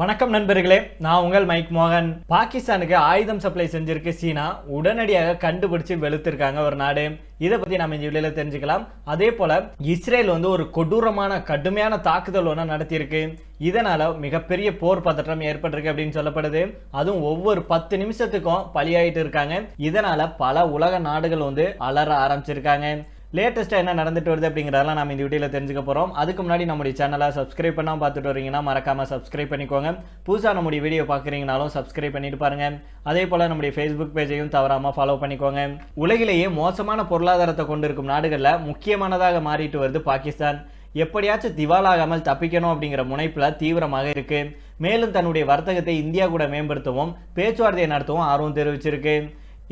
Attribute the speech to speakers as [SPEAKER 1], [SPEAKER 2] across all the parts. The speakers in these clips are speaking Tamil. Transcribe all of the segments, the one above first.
[SPEAKER 1] வணக்கம் நண்பர்களே நான் உங்கள் மைக் மோகன். பாகிஸ்தானுக்கு ஆயுதம் சப்ளை செஞ்சிருக்கு சீனா. உடனடியாக கண்டுபிடிச்சு வெளுத்திருக்காங்க ஒரு நாடு. இதை பத்தி நம்ம இந்த வீடியோல தெரிஞ்சுக்கலாம். அதே போல இஸ்ரேல் வந்து ஒரு கொடூரமான கடுமையான தாக்குதல் ஒன்று நடத்தியிருக்கு. இதனால மிகப்பெரிய போர் பதற்றம் ஏற்பட்டிருக்கு அப்படின்னு சொல்லப்படுது. அதுவும் ஒவ்வொரு பத்து நிமிஷத்துக்கும் பலியாயிட்டு இருக்காங்க. இதனால பல உலக நாடுகள் வந்து அலற ஆரம்பிச்சிருக்காங்க. லேட்டஸ்ட்டாக என்ன நடந்துட்டு வருது அப்படிங்கிறதெல்லாம் நம்ம இந்த வீடியோவில் தெரிஞ்சுக்க போகிறோம் அதுக்கு முன்னாடி நம்முடைய சேனலை சப்ஸ்கிரைப் பண்ணால் பார்த்துட்டு வரீங்கன்னா மறக்காமல் சப்ஸ்கிரைப் பண்ணிக்கோங்க. புதுசாக நம்முடைய வீடியோ பார்க்குறீங்கனாலும் சப்ஸ்கிரைப் பண்ணிட்டு பாருங்க. அதே போல் நம்முடைய ஃபேஸ்புக் பேஜையும் தவறாமல் ஃபாலோ பண்ணிக்கோங்க. உலகிலேயே மோசமான பொருளாதாரத்தை கொண்டிருக்கும் நாடுகளில் முக்கியமானதாக மாறிட்டு வருது பாகிஸ்தான். எப்படியாச்சும் திவாலாகாமல் தப்பிக்கணும் அப்படிங்கிற முனைப்பில் தீவிரமாக இருக்குது மேலும் தன்னுடைய வர்த்தகத்தை இந்தியா கூட மேம்படுத்தவும் பேச்சுவார்த்தையை நடத்தவும் ஆர்வம் தெரிவிச்சிருக்கு.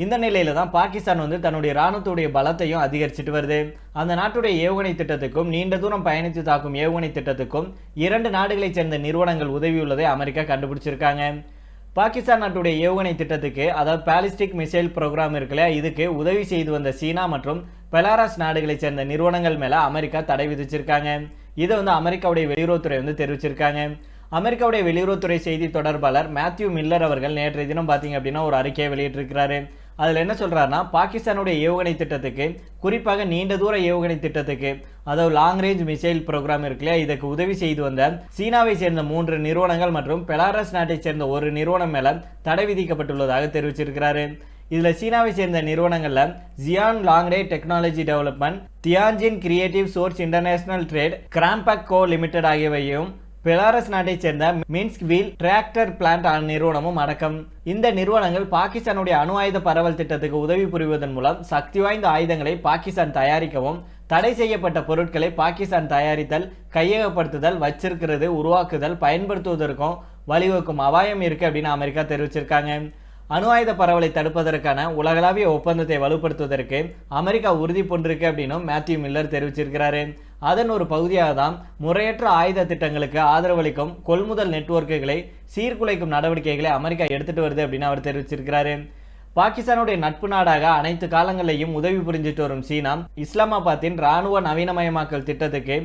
[SPEAKER 1] இந்த நிலையில தான் பாகிஸ்தான் வந்து தன்னுடைய ராணுவத்துடைய பலத்தையும் அதிகரிச்சிட்டு வருது. அந்த நாட்டுடைய ஏவுகணை திட்டத்துக்கும் நீண்ட தூரம் பயணித்து தாக்கும் ஏவுகணை திட்டத்துக்கும் இரண்டு நாடுகளைச் சேர்ந்த நிறுவனங்கள் உதவியுள்ளதை அமெரிக்கா கண்டுபிடிச்சிருக்காங்க. பாகிஸ்தான் நாட்டுடைய ஏவுகணை திட்டத்துக்கு அதாவது பாலிஸ்டிக் மிசைல் ப்ரோக்ராம் இருக்குல்ல இதுக்கு உதவி செய்து வந்த சீனா மற்றும் பெலாரஸ் நாடுகளைச் சேர்ந்த நிறுவனங்கள் மேலே அமெரிக்கா தடை விதிச்சிருக்காங்க. இதை வந்து அமெரிக்காவுடைய வெளியுறவுத்துறை வந்து தெரிவிச்சிருக்காங்க. அமெரிக்காவுடைய வெளியுறவுத்துறை செய்தி தொடர்பாளர் மேத்யூ மில்லர் அவர்கள் நேற்றைய தினம் பார்த்தீங்க அப்படின்னா ஒரு அறிக்கையை வெளியிட்டிருக்கிறாரு. அதில் என்ன சொல்கிறாருன்னா பாகிஸ்தானுடைய ஏவுகணை திட்டத்துக்கு குறிப்பாக நீண்ட தூர ஏவுகணை திட்டத்துக்கு அதாவது லாங் ரேஞ்ச் மிசைல் ப்ரோக்ராம் இருக்கு இல்லையா இதுக்கு உதவி செய்து வந்த சீனாவை சேர்ந்த மூன்று நிறுவனங்கள் மற்றும் பெலாரஸ் நாட்டை சேர்ந்த ஒரு நிறுவனம் மேலே தடை விதிக்கப்பட்டுள்ளதாக தெரிவிச்சிருக்கிறாரு. இதில் சீனாவை சேர்ந்த நிறுவனங்களில் Xian Longrui technology development Tianjin creative source international trade கிராம்பக் co limited ஆகியவையும் பெலாரஸ் நாட்டைச் சேர்ந்த மின்ஸ்க் வீல் டிராக்டர் பிளான்ட் நிறுவனமும் அடக்கம். இந்த நிறுவனங்கள் பாகிஸ்தானுடைய அணு ஆயுத பரவல் திட்டத்துக்கு உதவி புரிவதன் மூலம் சக்தி வாய்ந்த ஆயுதங்களை பாகிஸ்தான் தயாரிக்கவும் தடை செய்யப்பட்ட பொருட்களை பாகிஸ்தான் தயாரித்தல் கையகப்படுத்துதல் வச்சிருக்கிறது உருவாக்குதல் பயன்படுத்துவதற்கும் வழிவகுக்கும் அபாயம் இருக்கு அப்படின்னு அமெரிக்கா தெரிவிச்சிருக்காங்க. அணு ஆயுத பரவலை தடுப்பதற்கான உலகளாவிய ஒப்பந்தத்தை வலுப்படுத்துவதற்கு அமெரிக்கா உறுதி பூண்டிருக்கு அப்படின்னும் மேத்யூ மில்லர் தெரிவிச்சிருக்கிறாரு. அதன் ஒரு பகுதியாக தான் முறையற்ற ஆயுத திட்டங்களுக்கு ஆதரவளிக்கும் கொள்முதல் நெட்வொர்க்குகளை சீர்குலைக்கும் நடவடிக்கைகளை அமெரிக்கா எடுத்துட்டு வருது அப்படின்னு அவர் தெரிவிச்சிருக்கிறாரு. பாகிஸ்தானுடைய நட்பு நாடாக அனைத்து காலங்களிலையும் உதவி புரிஞ்சிட்டு வரும் சீனா இஸ்லாமாபாத்தின் ராணுவ நவீனமயமாக்கல் திட்டத்துக்கு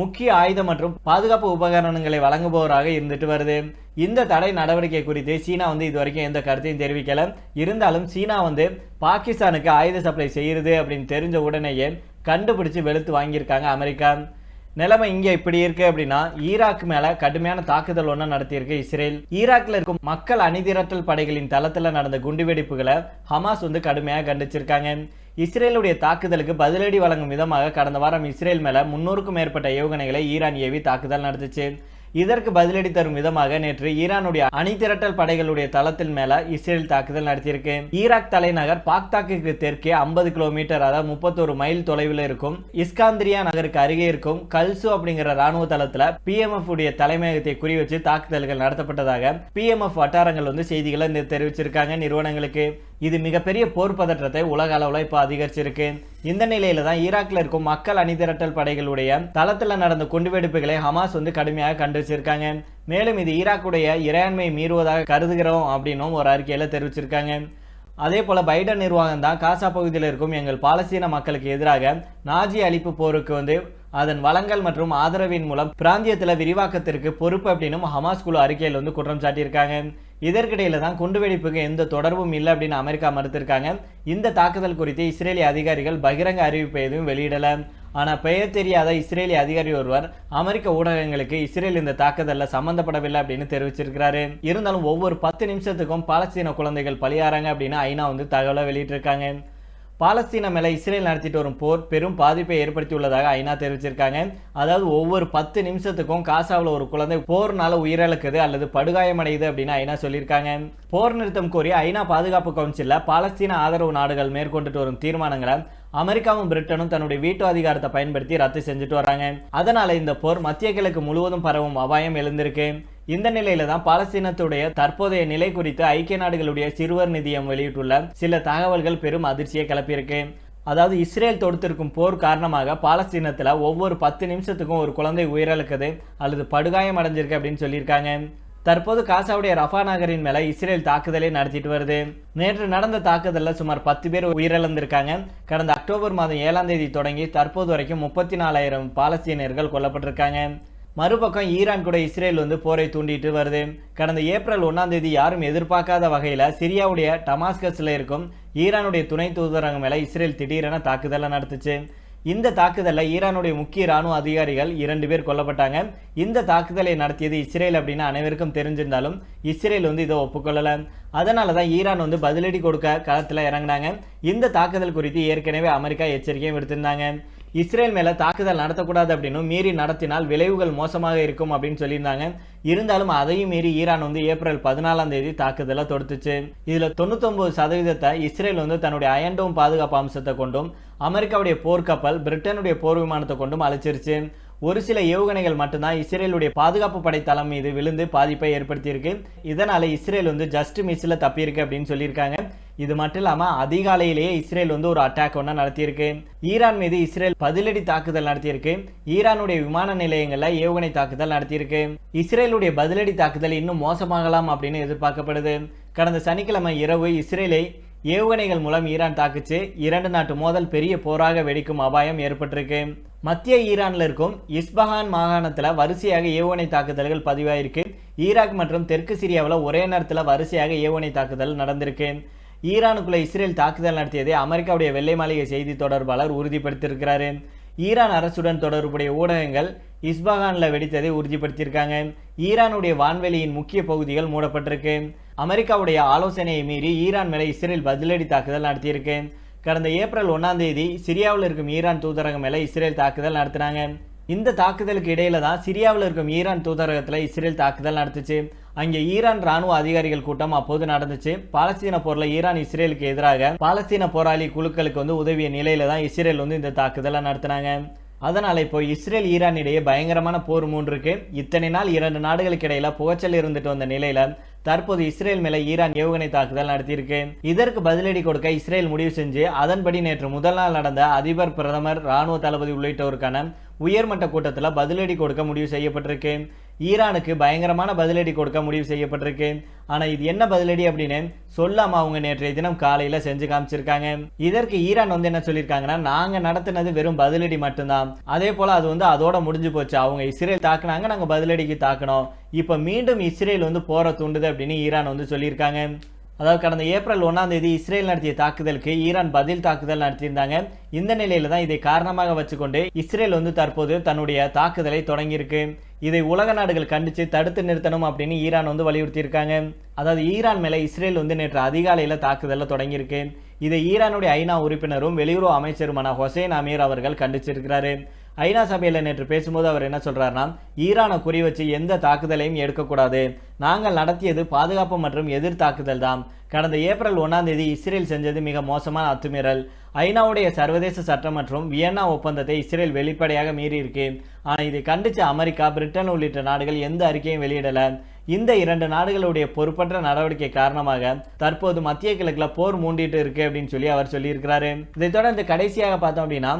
[SPEAKER 1] முக்கிய ஆயுதம் மற்றும் பாதுகாப்பு உபகரணங்களை வழங்குபவராக இருந்துட்டு வருது. இந்த தடை நடவடிக்கை குறித்து சீனா வந்து இது வரைக்கும் எந்த கருத்தையும் தெரிவிக்கல. இருந்தாலும் சீனா வந்து பாகிஸ்தானுக்கு ஆயுத சப்ளை செய்யுது அப்படின்னு தெரிஞ்ச உடனேயே கண்டுபிடிச்சு வெளுத்து வாங்கியிருக்காங்க அமெரிக்கா. நிலைமை இங்கே இப்படி இருக்கு அப்படின்னா ஈராக் மேல கடுமையான தாக்குதல் ஒன்று நடத்தியிருக்கு இஸ்ரேல். ஈராக்ல இருக்கும் மக்கள் அணிதிரட்டல் படைகளின் தளத்தில் நடந்த குண்டுவெடிப்புகளை ஹமாஸ் வந்து கடுமையாக கண்டிச்சிருக்காங்க. இஸ்ரேலுடைய தாக்குதலுக்கு பதிலடி வழங்கும் விதமாக கடந்த வாரம் இஸ்ரேல் மேல முன்னூறுக்கும் மேற்பட்ட ஏவுகணைகளை ஈரான் ஏவி தாக்குதல் நடத்துச்சு. இதற்கு பதிலடி தரும் விதமாக நேற்று ஈரானுடைய அணிதிரட்டல் படைகளுடைய தளத்தின் மேல இஸ்ரேல் தாக்குதல் நடத்தியிருக்கு. ஈராக் தலைநகர் பாக்தாக்கு தெற்கே ஐம்பது கிலோமீட்டர் அதாவது முப்பத்தோரு மைல் தொலைவில் இருக்கும். இஸ்காந்திரியா நகருக்கு அருகே இருக்கும் கல்சு அப்படிங்கிற ராணுவ தளத்துல பிஎம்எஃப் உடைய தலைமையகத்தை குறி வச்சு தாக்குதல்கள் நடத்தப்பட்டதாக பிஎம்எஃப் வட்டாரங்கள் வந்து செய்திகளை தெரிவிச்சிருக்காங்க நிறுவனங்களுக்கு. இது மிகப்பெரிய போர் பதற்றத்தை உலக அளவில் இப்போ அதிகரிச்சிருக்கு. இந்த நிலையில தான் ஈராக்ல இருக்கும் மக்கள் அணிதிரட்டல் படைகளுடைய தளத்துல நடந்த குண்டுவெடிப்புகளை ஹமாஸ் வந்து கடுமையாக கண்டு தெரிவிச்சிருக்காங்க. மேலும் இது ஈராக்குடைய இறையாண்மை மீறுவதாக கருதுகிறோம் அப்படின்னும் ஒரு அறிக்கையில் தெரிவிச்சிருக்காங்க. அதே போல பைடன் நிர்வாகம் தான் காசா பகுதியில் இருக்கும் எங்கள் பாலஸ்தீன மக்களுக்கு எதிராக நாஜி அழிப்பு போருக்கு வந்து அதன் வளங்கள் மற்றும் ஆதரவின் மூலம் பிராந்தியத்தில் விரிவாக்கத்திற்கு பொறுப்பு அப்படின்னும் ஹமாஸ் குழு அறிக்கையில் வந்து குற்றம் சாட்டியிருக்காங்க. இதற்கிடையில் தான் குண்டுவெடிப்புக்கு எந்த தொடர்பும் இல்லை அப்படின்னு அமெரிக்கா மறுத்திருக்காங்க. இந்த தாக்குதல் குறித்து இஸ்ரேலிய அதிகாரிகள் பகிரங்க அறிவிப்பை எதுவும் வெளியிடலை. ஆனால் பெயர் தெரியாத இஸ்ரேலிய அதிகாரி ஒருவர் அமெரிக்க ஊடகங்களுக்கு இஸ்ரேல் இந்த தாக்குதலில் சம்பந்தப்படவில்லை அப்படின்னு தெரிவிச்சிருக்கிறாரு. இருந்தாலும் ஒவ்வொரு பத்து நிமிஷத்துக்கும் பாலஸ்தீன குழந்தைகள் பலியாறாங்க அப்படின்னு ஐநா வந்து தகவலை வெளியிட்டிருக்காங்க. பாலஸ்தீன மேலே இஸ்ரேல் நடத்திட்டு வரும் போர் பெரும் பாதிப்பை ஏற்படுத்தியுள்ளதாக ஐநா தெரிவிச்சிருக்காங்க. அதாவது ஒவ்வொரு பத்து நிமிஷத்துக்கும் காசாவில் ஒரு குழந்தை போர்னால உயிரிழக்குது அல்லது படுகாயமடையுது அப்படின்னு ஐநா சொல்லியிருக்காங்க. போர் நிறுத்தம் கோரி ஐநா பாதுகாப்பு கவுன்சிலில் பாலஸ்தீன ஆதரவு நாடுகள் மேற்கொண்டுட்டு வரும் தீர்மானங்களை அமெரிக்காவும் பிரிட்டனும் தன்னுடைய வீட்டு அதிகாரத்தை பயன்படுத்தி ரத்து செஞ்சுட்டு வராங்க அதனால இந்த போர் மத்திய கிழக்கு முழுவதும் பரவும் அபாயம் எழுந்திருக்கு. இந்த நிலையில தான் பாலஸ்தீனத்துடைய தற்போதைய நிலை குறித்து ஐக்கிய நாடுகளுடைய சிறுவர் நிதியம் வெளியிட்டுள்ள சில தகவல்கள் பெரும் அதிர்ச்சியை கிளப்பியிருக்கு. அதாவது இஸ்ரேல் தொடுத்திருக்கும் போர் காரணமாக பாலஸ்தீனத்தில் ஒவ்வொரு பத்து நிமிஷத்துக்கும் ஒரு குழந்தை உயிரிழக்குது அல்லது படுகாயம் அடைஞ்சிருக்கு அப்படின்னு சொல்லியிருக்காங்க. தற்போது காசாவுடைய ரஃபா நகரின் மேல இஸ்ரேல் தாக்குதலை நடத்திட்டு வருது. நேற்று நடந்த தாக்குதலில் சுமார் பத்து பேர் உயிரிழந்திருக்காங்க. கடந்த அக்டோபர் மாதம் ஏழாம் தேதி தொடங்கி தற்போது வரைக்கும் முப்பத்தி நாலாயிரம் பாலஸ்தீனியர்கள் கொல்லப்பட்டிருக்காங்க. மறுபக்கம் ஈரான் கூட இஸ்ரேல் வந்து போரை தூண்டிட்டு வருது. கடந்த ஏப்ரல் ஒன்னாம் தேதி யாரும் எதிர்பார்க்காத வகையில் சிரியாவுடைய டமாஸ்கஸில் இருக்கும் ஈரானுடைய துணை தூதரகம் மேல இஸ்ரேல் திடீரென தாக்குதலை நடத்துச்சு. இந்த தாக்குதலில் ஈரானுடைய முக்கிய ராணுவ அதிகாரிகள் இரண்டு பேர் கொல்லப்பட்டாங்க. இந்த தாக்குதலை நடத்தியது இஸ்ரேல் அப்படின்னு அனைவருக்கும் தெரிஞ்சிருந்தாலும் இஸ்ரேல் வந்து இதை ஒப்புக்கொள்ளலை. அதனால தான் ஈரான் வந்து பதிலடி கொடுக்க களத்தில் இறங்கினாங்க. இந்த தாக்குதல் குறித்து ஏற்கனவே அமெரிக்கா எச்சரிக்கையும் விடுத்திருந்தாங்க. இஸ்ரேல் மேலே தாக்குதல் நடத்தக்கூடாது அப்படின்னு மீறி நடத்தினால் விளைவுகள் மோசமாக இருக்கும் அப்படின்னு சொல்லியிருந்தாங்க. இருந்தாலும் அதையும் மீறி ஈரான் வந்து ஏப்ரல் பதினாலாம் தேதி தாக்குதலை தொடுத்துச்சு. இதில் தொண்ணூத்தொம்பது சதவீதத்தை இஸ்ரேல் வந்து தன்னுடைய அயன்டோம் பாதுகாப்பு அம்சத்தை கொண்டும் அமெரிக்காவுடைய போர்க்கப்பல் பிரிட்டனுடைய போர் விமானத்தை கொண்டும் அழைச்சிருச்சு. ஒரு சில ஏவுகணைகள் மட்டும்தான் இஸ்ரேலுடைய பாதுகாப்பு படை தளம் மீது விழுந்து பாதிப்பை ஏற்படுத்தியிருக்கு. இதனால இஸ்ரேல் வந்து ஜஸ்ட் மிஸ்ல தப்பியிருக்கு அப்படின்னு சொல்லியிருக்காங்க. இது மட்டும் இல்லாம அதிகாலையிலேயே இஸ்ரேல் வந்து ஒரு அட்டாக் ஒன்று நடத்தியிருக்கு. ஈரான் மீது இஸ்ரேல் பதிலடி தாக்குதல் நடத்தியிருக்கு. ஈரானுடைய விமான நிலையங்கள்ல ஏவுகணை தாக்குதல் நடத்தியிருக்கு. இஸ்ரேலுடைய பதிலடி தாக்குதல் இன்னும் மோசமாகலாம் அப்படின்னு எதிர்பார்க்கப்படுது. கடந்த சனிக்கிழமை இரவு இஸ்ரேலை ஏவுகணைகள் மூலம் ஈரான் தாக்குச்சு. இரண்டு நாட்டு மோதல் பெரிய போராக வெடிக்கும் அபாயம் ஏற்பட்டிருக்கு. மத்திய ஈரானில் இருக்கும் இஸ்பஹான் மாகாணத்தில் வரிசையாக ஏவுகணை தாக்குதல்கள் பதிவாயிருக்கு. ஈராக் மற்றும் தெற்கு சிரியாவில் ஒரே நேரத்தில் வரிசையாக ஏவுகணை தாக்குதல் நடந்திருக்கு. ஈரானுக்குள்ள இஸ்ரேல் தாக்குதல் நடத்தியதை அமெரிக்காவுடைய வெள்ளை மாளிகை செய்தி தொடர்பாளர் உறுதிப்படுத்தியிருக்கிறாரு. ஈரான் அரசுடன் தொடர்புடைய ஊடகங்கள் இஸ்பஹானில் வெடித்ததை உறுதிப்படுத்தியிருக்காங்க. ஈரானுடைய வான்வெளியின் முக்கிய பகுதிகள் மூடப்பட்டிருக்கு. அமெரிக்காவுடைய ஆலோசனையை மீறி ஈரான் மேலே இஸ்ரேல் பதிலடி தாக்குதல் நடத்தியிருக்கு கடந்த ஏப்ரல் ஒன்றாம் தேதி சிரியாவில் இருக்கும் ஈரான் தூதரகம் மேலே இஸ்ரேல் தாக்குதல் நடத்தினாங்க. இந்த தாக்குதலுக்கு இடையில தான் சிரியாவில் இருக்கும் ஈரான் தூதரகத்தில் இஸ்ரேல் தாக்குதல் நடத்துச்சு அங்கே ஈரான் ராணுவ அதிகாரிகள் கூட்டம் அப்போது நடந்துச்சு. பாலஸ்தீன போரில் ஈரான் இஸ்ரேலுக்கு எதிராக பாலஸ்தீன போராளி குழுக்களுக்கு வந்து உதவிய நிலையில தான் இஸ்ரேல் வந்து இந்த தாக்குதலை நடத்தினாங்க. அதனால் இப்போ இஸ்ரேல் ஈரான் இடையே பயங்கரமான போர் மூன்று இருக்கு. இத்தனை நாள் இரண்டு நாடுகளுக்கு இடையில புகைச்சல் இருந்துட்டு வந்த நிலையில தற்போது இஸ்ரேல் மேல ஈரான் ஏவுகணை தாக்குதல் நடத்தியிருக்கு. இதற்கு பதிலடி கொடுக்க இஸ்ரேல் முடிவு செஞ்சு அதன்படி நேற்று முதல் நாள் நடந்த அதிபர் பிரதமர் ராணுவ தளபதி உள்ளிட்டோருக்கான உயர்மட்ட கூட்டத்தில் பதிலடி கொடுக்க முடிவு செய்யப்பட்டிருக்கு. ஈரானுக்கு பயங்கரமான பதிலடி கொடுக்க முடிவு செய்யப்பட்டிருக்கு. ஆனால் இது என்ன பதிலடி அப்படின்னு சொல்லாம அவங்க நேற்றைய தினம் காலையில் செஞ்சு காமிச்சிருக்காங்க. இதற்கு ஈரான் வந்து என்ன சொல்லியிருக்காங்கன்னா நாங்கள் நடத்தினது வெறும் பதிலடி மட்டும்தான். அதே போல் அது வந்து அதோட முடிஞ்சு போச்சு. அவங்க இஸ்ரேல் தாக்குனாங்க நாங்கள் பதிலடிக்கு தாக்கணும் இப்போ மீண்டும் இஸ்ரேல் வந்து போற தூண்டுது அப்படின்னு ஈரான் வந்து சொல்லியிருக்காங்க. அதாவது கடந்த ஏப்ரல் ஒன்றாம் தேதி இஸ்ரேல் நடத்திய தாக்குதலுக்கு ஈரான் பதில் தாக்குதல் நடத்தியிருந்தாங்க. இந்த நிலையில தான் இதை காரணமாக வச்சுக்கொண்டு இஸ்ரேல் வந்து தற்போது தன்னுடைய தாக்குதலை தொடங்கியிருக்கு. இதை உலக நாடுகள் கண்டித்து தடுத்து நிறுத்தணும் அப்படின்னு ஈரான் வந்து வலியுறுத்தியிருக்காங்க. அதாவது ஈரான் மேலே இஸ்ரேல் வந்து நேற்று அதிகாலையில் தாக்குதலில் தொடங்கியிருக்கு. இதை ஈரானுடைய ஐநா உறுப்பினரும் வெளியுறவு அமைச்சருமான ஹொசைன் அமீர் அவர்கள் கண்டிச்சிருக்கிறாரு. ஐநா சபையில் நேற்று பேசும்போது அவர் என்ன சொல்கிறாருன்னா ஈரானை குறி வச்சு எந்த தாக்குதலையும் எடுக்கக்கூடாது. நாங்கள் நடத்தியது பாதுகாப்பு மற்றும் எதிர் தாக்குதல் தான். கடந்த ஏப்ரல் ஒன்றாம் தேதி இஸ்ரேல் செஞ்சது மிக மோசமான அத்துமீறல். ஐநாவுடைய சர்வதேச சட்டம் மற்றும் வியன்னா ஒப்பந்தத்தை இஸ்ரேல் வெளிப்படையாக மீறியிருக்கு. ஆனால் இதை கண்டிச்ச அமெரிக்கா பிரிட்டன் உள்ளிட்ட நாடுகள் எந்த அறிக்கையும் வெளியிடல. இந்த இரண்டு நாடுகளுடைய பொறுப்பற்ற நடவடிக்கை காரணமாக தற்போது மத்திய கிழக்கில் போர் மூண்டிட்டு இருக்கு அப்படின்னு சொல்லி அவர் சொல்லியிருக்கிறாரு. இதை தொடர்ந்து கடைசியாக பார்த்தோம் அப்படின்னா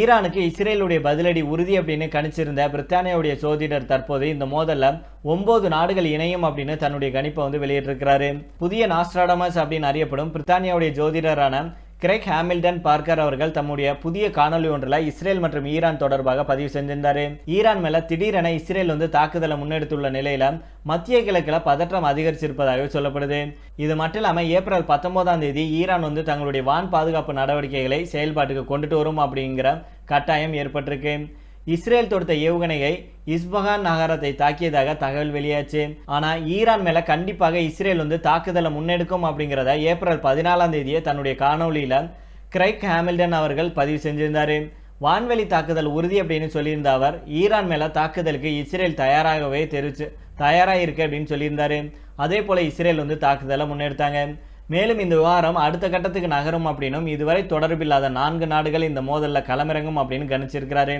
[SPEAKER 1] ஈரானுக்கு இஸ்ரேலுடைய பதிலடி உறுதி அப்படின்னு கணிச்சிருந்த பிரித்தானியாவுடைய சோதிடர் தற்போது இந்த மோதல்ல ஒன்பது நாடுகள் இணையும் அப்படின்னு தன்னுடைய கணிப்பை வந்து வெளியிட்டிருக்கிறாரு. புதிய நாஸ்ட்ராடமஸ் அப்படின்னு அறியப்படும் பிரித்தானியாவுடைய ஜோதிடரான கிரெக் ஹாமில்டன் பார்க்கர் அவர்கள் தம்முடைய புதிய காணொலி ஒன்றில் இஸ்ரேல் மற்றும் ஈரான் தொடர்பாக பதிவு செஞ்சிருந்தார். ஈரான் மேல திடீரென இஸ்ரேல் வந்து தாக்குதலை முன்னெடுத்துள்ள நிலையில மத்திய கிழக்கில் பதற்றம் அதிகரிச்சிருப்பதாக சொல்லப்படுது. இது மட்டும் இல்லாமல் ஏப்ரல் பத்தொன்பதாம் தேதி ஈரான் வந்து தங்களுடைய வான் பாதுகாப்பு நடவடிக்கைகளை செயல்பாட்டுக்கு கொண்டுட்டு வரும் அப்படிங்கிற கட்டாயம் ஏற்பட்டிருக்கு. இஸ்ரேல் தொடுத்த ஏவுகணையை இஸ்பஹான் நகரத்தை தாக்கியதாக தகவல் வெளியாச்சு. ஆனால் ஈரான் மேலே கண்டிப்பாக இஸ்ரேல் வந்து தாக்குதலை முன்னெடுக்கும் அப்படிங்கிறத ஏப்ரல் பதினாலாம் தேதியே தன்னுடைய காணொலியில் கிரைக் ஹாமில்டன் அவர்கள் பதிவு செஞ்சிருந்தார். வான்வெளி தாக்குதல் உறுதி அப்படின்னு சொல்லியிருந்த அவர் ஈரான் மேலே தாக்குதலுக்கு இஸ்ரேல் தயாராகவே தெரிவிச்சு தயாராக இருக்கு அப்படின்னு சொல்லியிருந்தார். அதே போல் இஸ்ரேல் வந்து தாக்குதலை முன்னெடுத்தாங்க. மேலும் இந்த விவகாரம் அடுத்த கட்டத்துக்கு நகரும் அப்படின்னும் இதுவரை தொடர்பில்லாத நான்கு நாடுகள் இந்த மோதலில் களமிறங்கும் அப்படின்னு கணிச்சிருக்கிறாரு.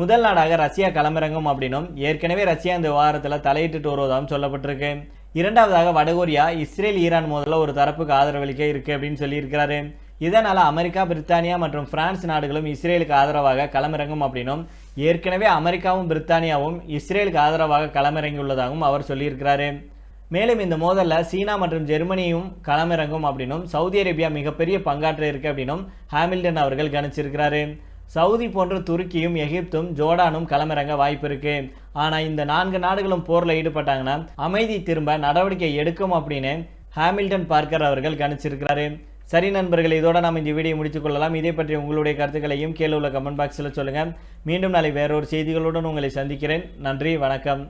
[SPEAKER 1] முதல் நாடாக ரஷ்யா களமிறங்கும் அப்படின்னும் ஏற்கனவே ரஷ்யா இந்த விவகாரத்தில் தலையிட்டு வருவதாகவும் சொல்லப்பட்டிருக்கு. இரண்டாவதாக வடகொரியா இஸ்ரேல் ஈரான் மோதல ஒரு தரப்புக்கு ஆதரவளிக்க இருக்குது அப்படின்னு சொல்லியிருக்கிறாரு. இதனால் அமெரிக்கா பிரித்தானியா மற்றும் பிரான்ஸ் நாடுகளும் இஸ்ரேலுக்கு ஆதரவாக களமிறங்கும் அப்படின்னும் ஏற்கனவே அமெரிக்காவும் பிரித்தானியாவும் இஸ்ரேலுக்கு ஆதரவாக களமிறங்கியுள்ளதாகவும் அவர் சொல்லியிருக்கிறாரு. மேலும் இந்த மோதலில் சீனா மற்றும் ஜெர்மனியும் களமிறங்கும் அப்படின்னும் சவுதி அரேபியா மிகப்பெரிய பங்காற்ற இருக்கு அப்படின்னும் ஹாமில்டன் அவர்கள் கணிச்சிருக்கிறாரு. சவுதி போன்ற துருக்கியும் எகிப்தும் ஜோர்டானும் களமிறங்க வாய்ப்பு இருக்கு. ஆனால் இந்த நான்கு நாடுகளும் போரில் ஈடுபட்டாங்கன்னா அமைதி திரும்ப நடவடிக்கை எடுக்கும் அப்படின்னு ஹாமில்டன் பார்க்கர் அவர்கள் கணிச்சிருக்கிறாரு. சரி நண்பர்கள் இதோட நாம் இந்த வீடியோ முடித்துக் கொள்ளலாம். இதே பற்றி உங்களுடைய கருத்துக்களையும் கீழே உள்ள கமெண்ட் பாக்ஸில் சொல்லுங்கள் மீண்டும் நாளை வேறொரு செய்திகளுடன் உங்களை சந்திக்கிறேன். நன்றி வணக்கம்.